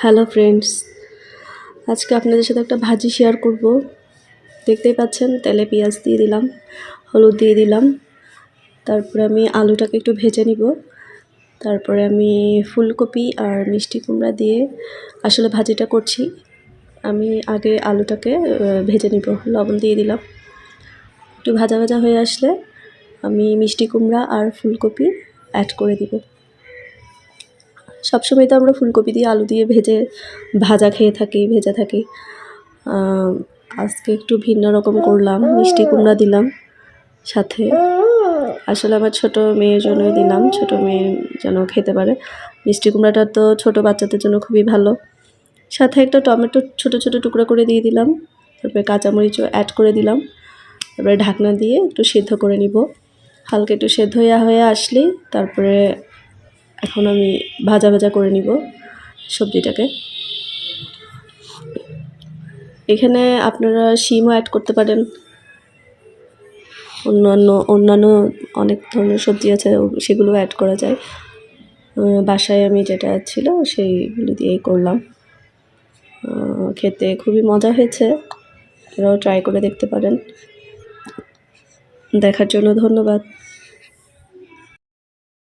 Hello friends, আজকে আপনাদের সাথে একটা ভাজি শেয়ার করব। দেখতেই পাচ্ছেন, তেলে পেঁয়াজ দিয়ে দিলাম, হলুদ দিয়ে দিলাম। তারপরে আমি আলুটাকে একটু ভেজে নিব। তারপরে আমি ফুলকপি আর মিষ্টি কুমড়া দিয়ে আসলে ভাজিটা করছি। আমি আগে আলুটাকে ভেজে নিব, লবণ দিয়ে দিলাম। একটু ভাজা ভাজা হয়ে আসলে আমি মিষ্টি কুমড়া আর ফুলকপি অ্যাড করে দিব। সবসময় তো আমরা ফুলকপি দিয়ে আলু দিয়ে ভেজে ভাজা খেয়ে থাকি, ভেজে থাকি। আজকে একটু ভিন্ন রকম করলাম, মিষ্টি কুমড়া দিলাম সাথে। আসলে আমার ছোট মেয়ের জন্যই দিলাম, ছোট মেয়ে যেন খেতে পারে। মিষ্টি কুমড়াটা তো ছোট বাচ্চাদের জন্য খুবই ভালো। সাথে একটা টমেটো ছোট ছোট টুকরো করে দিয়ে দিলাম, তারপরে কাঁচামরিচও অ্যাড করে দিলাম। তারপরে ঢাকনা দিয়ে একটু সেদ্ধ করে নিব। হালকা একটু সেদ্ধ হয়ে হয়ে তারপরে এখন আমি ভাজা ভাজা করে নিব সবজিটাকে। এখানে আপনারা শিমও অ্যাড করতে পারেন। অন্যান্য অন্যান্য অনেক ধরনের সবজি আছে সেগুলো অ্যাড করা যায়। বাসায় আমি যেটা ছিল সেইগুলো দিয়েই করলাম। খেতে খুবই মজা হয়েছে আপনারাও ট্রাই করে দেখতে পারেন। দেখার জন্য ধন্যবাদ।